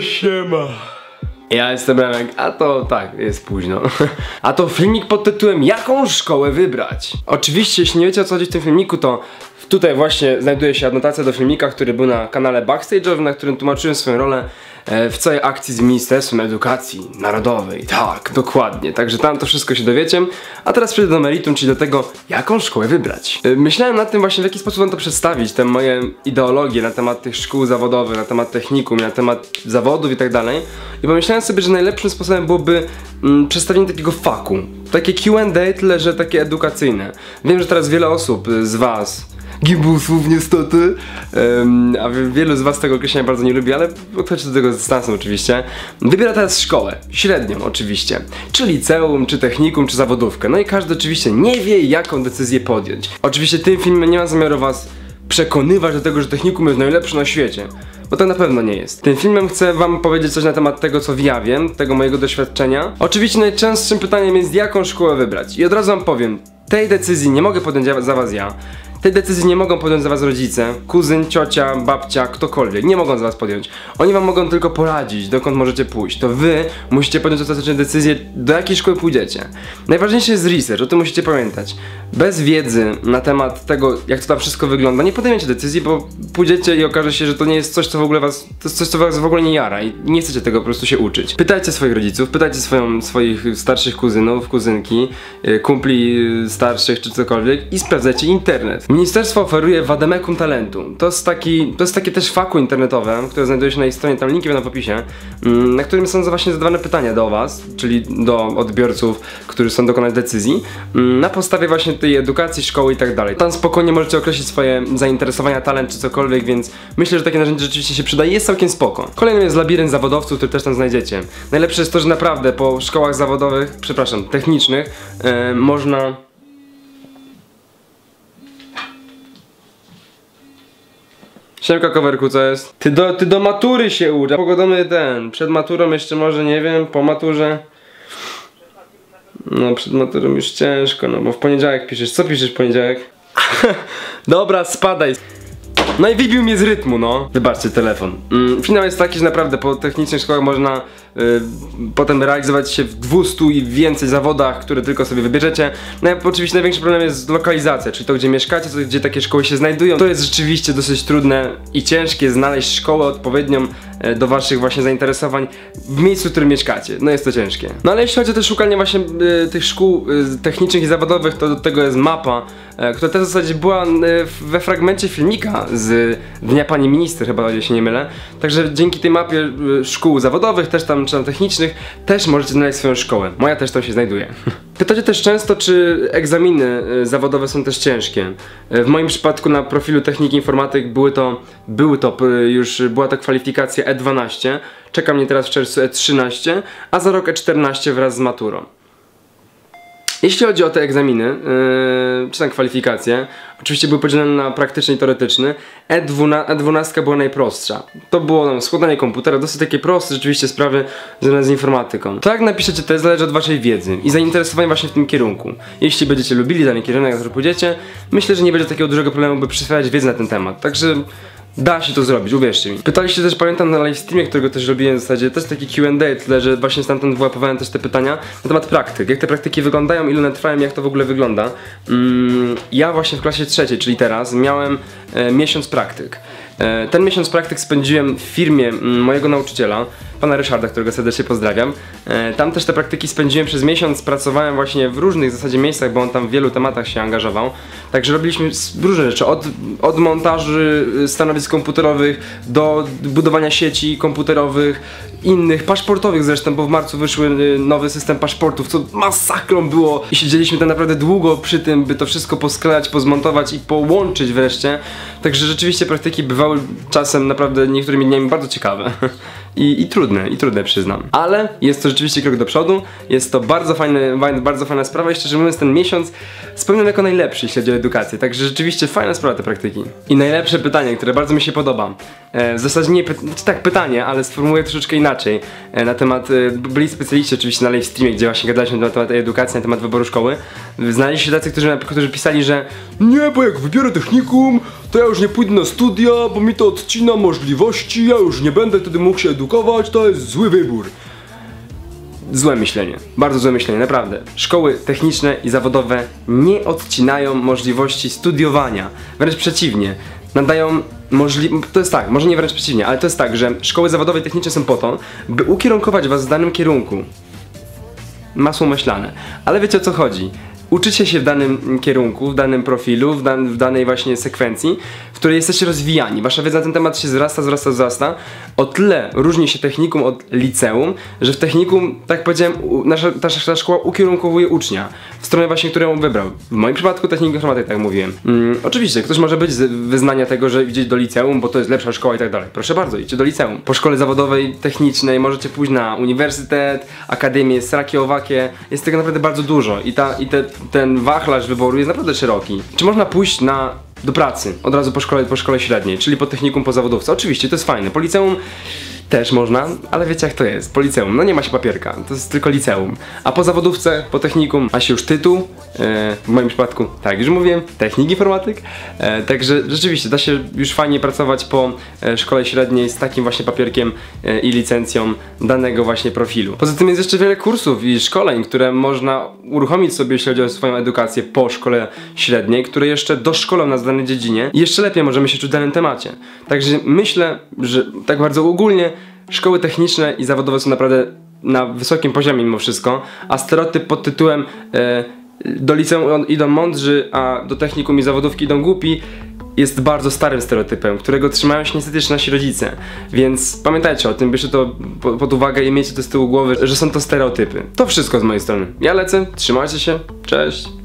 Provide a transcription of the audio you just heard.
Siema. Ja jestem Remek, a to tak, jest późno. A to filmik pod tytułem Jaką szkołę wybrać? Oczywiście, jeśli nie wiecie o co chodzi w tym filmiku, to tutaj właśnie znajduje się adnotacja do filmika, który był na kanale Backstage'owym, na którym tłumaczyłem swoją rolę e, w całej akcji z Ministerstwem Edukacji Narodowej. Tak, dokładnie. Także tam to wszystko się dowiecie. A teraz przejdę do meritum, czyli do tego, jaką szkołę wybrać. E, Myślałem nad tym właśnie, w jaki sposób wam to przedstawić, te moje ideologie na temat tych szkół zawodowych, na temat technikum, na temat zawodów i tak dalej. I pomyślałem sobie, że najlepszym sposobem byłoby mm, przedstawienie takiego faku. Takie Q&A, tyle że takie edukacyjne. Wiem, że teraz wiele osób z was gibusów niestety, em, a wi- wielu z was tego określenia bardzo nie lubi, ale podchodźcie do tego z dystansem oczywiście. Wybiera teraz szkołę, średnią oczywiście, czy liceum, czy technikum, czy zawodówkę. No i każdy oczywiście nie wie jaką decyzję podjąć. Oczywiście tym filmem nie mam zamiaru was przekonywać do tego, że technikum jest najlepsze na świecie. Bo to na pewno nie jest. Tym filmem chcę wam powiedzieć coś na temat tego, co ja wiem, tego mojego doświadczenia. Oczywiście najczęstszym pytaniem jest, jaką szkołę wybrać. I od razu wam powiem, tej decyzji nie mogę podjąć za was ja. Tej decyzji nie mogą podjąć za was rodzice, kuzyn, ciocia, babcia, ktokolwiek. Nie mogą za was podjąć. Oni wam mogą tylko poradzić, dokąd możecie pójść. To wy musicie podjąć ostateczne decyzje, do jakiej szkoły pójdziecie. Najważniejszy jest research, o tym musicie pamiętać. Bez wiedzy na temat tego, jak to tam wszystko wygląda, nie podejmiecie decyzji, bo pójdziecie i okaże się, że to nie jest coś, co w ogóle was, to jest coś, co was w ogóle nie jara i nie chcecie tego po prostu się uczyć. Pytajcie swoich rodziców, pytajcie swoją, swoich starszych kuzynów, kuzynki, y, kumpli y, starszych czy cokolwiek i sprawdzajcie internet. Ministerstwo oferuje Wademekum Talentu. To jest taki, to jest takie też faku internetowe, które znajduje się na ich stronie, tam linki będą w opisie, mm, na którym są właśnie zadawane pytania do was, czyli do odbiorców, którzy chcą dokonać decyzji, mm, na podstawie właśnie tej edukacji, szkoły i tak dalej. Tam spokojnie możecie określić swoje zainteresowania, talent czy cokolwiek, więc myślę, że takie narzędzie rzeczywiście się przyda i jest całkiem spoko. Kolejnym jest labirynt zawodowców, który też tam znajdziecie. Najlepsze jest to, że naprawdę po szkołach zawodowych, przepraszam, technicznych, e, można Siemka coverku, co jest? Ty do, ty do matury się ucz, pogodomy ten. Przed maturą jeszcze może, nie wiem, po maturze. No, przed maturą już ciężko, no bo w poniedziałek piszesz. Co piszesz w poniedziałek? Dobra, spadaj. No i wybił mnie z rytmu, no. Wybaczcie telefon. Mm, finał jest taki, że naprawdę po technicznych szkołach można potem realizować się w 200 i więcej zawodach, które tylko sobie wybierzecie. No oczywiście największy problem jest lokalizacja, czyli to gdzie mieszkacie, to gdzie takie szkoły się znajdują. To jest rzeczywiście dosyć trudne i ciężkie znaleźć szkołę odpowiednią e, do waszych właśnie zainteresowań w miejscu, w którym mieszkacie. No jest to ciężkie. No ale jeśli chodzi o te szukanie właśnie y, tych szkół y, technicznych i zawodowych, to do tego jest mapa, e, która też w zasadzie była y, we fragmencie filmika z Dnia Pani Minister, chyba się nie mylę. Także dzięki tej mapie y, szkół zawodowych, też tam czy tam technicznych, też możecie znaleźć swoją szkołę. Moja też tam się znajduje. Pytacie też często, czy egzaminy y, zawodowe są też ciężkie. Y, W moim przypadku na profilu techniki informatyk były to, były to y, już była to kwalifikacja E12, czeka mnie teraz w czerwcu E13, a za rok E14 wraz z maturą. Jeśli chodzi o te egzaminy, yy, czy tam kwalifikacje, oczywiście były podzielone na praktyczny i teoretyczny. E12, E12 była najprostsza. To było no, składanie komputera, dosyć takie proste rzeczywiście sprawy związane z informatyką. To jak napiszecie test zależy od waszej wiedzy i zainteresowania właśnie w tym kierunku. Jeśli będziecie lubili dany kierunek, który pójdziecie, myślę, że nie będzie takiego dużego problemu, by przyswajać wiedzę na ten temat. Także Da się to zrobić, uwierzcie mi. Pytaliście też, pamiętam na live streamie, którego też robiłem w zasadzie, też taki Q&A, tyle, że właśnie stamtąd wyłapowałem też te pytania na temat praktyk. Jak te praktyki wyglądają, ile one trwają, jak to w ogóle wygląda. Mm, ja właśnie w klasie trzeciej, czyli teraz, miałem e, miesiąc praktyk. E, ten miesiąc praktyk spędziłem w firmie mm, mojego nauczyciela, pana Ryszarda, którego serdecznie pozdrawiam. E, tam też te praktyki spędziłem przez miesiąc, pracowałem właśnie w różnych w zasadzie miejscach, bo on tam w wielu tematach się angażował. Także robiliśmy różne rzeczy, od, od montaży y, stanowisk komputerowych do budowania sieci komputerowych, innych, paszportowych zresztą, bo w marcu wyszły y, nowy system paszportów, co masakrą było i siedzieliśmy tam naprawdę długo przy tym, by to wszystko posklejać, pozmontować i połączyć wreszcie. Także rzeczywiście praktyki bywały czasem naprawdę niektórymi dniami bardzo ciekawe. I, I trudne, i trudne przyznam. Ale jest to rzeczywiście krok do przodu, jest to bardzo fajny- bardzo fajna sprawa i szczerze mówiąc ten miesiąc spełniam jako najlepszy, jeśli chodzi o edukację. Także rzeczywiście fajna sprawa te praktyki. I najlepsze pytanie, które bardzo mi się podoba. e, w zasadzie nie znaczy tak pytanie, ale sformułuję troszeczkę inaczej e, na temat, e, byli specjaliści oczywiście na live streamie, gdzie właśnie gadaliśmy na temat edukacji, na temat wyboru szkoły. Znaleźli się tacy, którzy, którzy pisali, że nie, bo jak wybiorę technikum, to ja już nie pójdę na studia, bo mi to odcina możliwości, ja już nie będę wtedy mógł się edukować, to jest zły wybór. Złe myślenie, bardzo złe myślenie, naprawdę. Szkoły techniczne i zawodowe nie odcinają możliwości studiowania, wręcz przeciwnie. Nadają możliwość. To jest tak, może nie wręcz przeciwnie, ale to jest tak, że szkoły zawodowe i techniczne są po to, by ukierunkować was w danym kierunku. Masło maślane. Ale wiecie o co chodzi? Uczycie się w danym kierunku, w danym profilu, w, dan w danej właśnie sekwencji, w której jesteście rozwijani. Wasza wiedza na ten temat się wzrasta, wzrasta, wzrasta. O tyle różni się technikum od liceum, że w technikum, tak powiedziałem, nasza, nasza szkoła ukierunkowuje ucznia w stronę właśnie, którą wybrał. W moim przypadku technik informatyk, tak mówiłem. Mm, oczywiście, ktoś może być z wyznania tego, że idzie do liceum, bo to jest lepsza szkoła i tak dalej. Proszę bardzo, idźcie do liceum. Po szkole zawodowej, technicznej możecie pójść na uniwersytet, akademię, sraki, owakie. Jest tego naprawdę bardzo dużo i, ta, i te, ten wachlarz wyboru jest naprawdę szeroki. Czy można pójść na do pracy od razu po szkole, po szkole średniej, czyli po technikum, po zawodówce? Oczywiście, to jest fajne. Po liceum też można, ale wiecie jak to jest. Po liceum, no nie ma się papierka, to jest tylko liceum. A po zawodówce, po technikum ma się już tytuł, e, w moim przypadku, tak już mówiłem, technik informatyk. E, także rzeczywiście da się już fajnie pracować po e, szkole średniej z takim właśnie papierkiem e, i licencją danego właśnie profilu. Poza tym jest jeszcze wiele kursów i szkoleń, które można uruchomić sobie, jeśli chodzi o swoją edukację po szkole średniej, które jeszcze doszkolą nas w danej dziedzinie i jeszcze lepiej możemy się czuć w danym temacie. Także myślę, że tak bardzo ogólnie szkoły techniczne i zawodowe są naprawdę na wysokim poziomie mimo wszystko, a stereotyp pod tytułem e, do liceum idą mądrzy, a do technikum i zawodówki idą głupi jest bardzo starym stereotypem, którego trzymają się niestety jeszcze nasi rodzice. Więc pamiętajcie o tym, bierzcie to po- pod uwagę i miejcie to z tyłu głowy, że są to stereotypy. To wszystko z mojej strony. Ja lecę, trzymajcie się, cześć.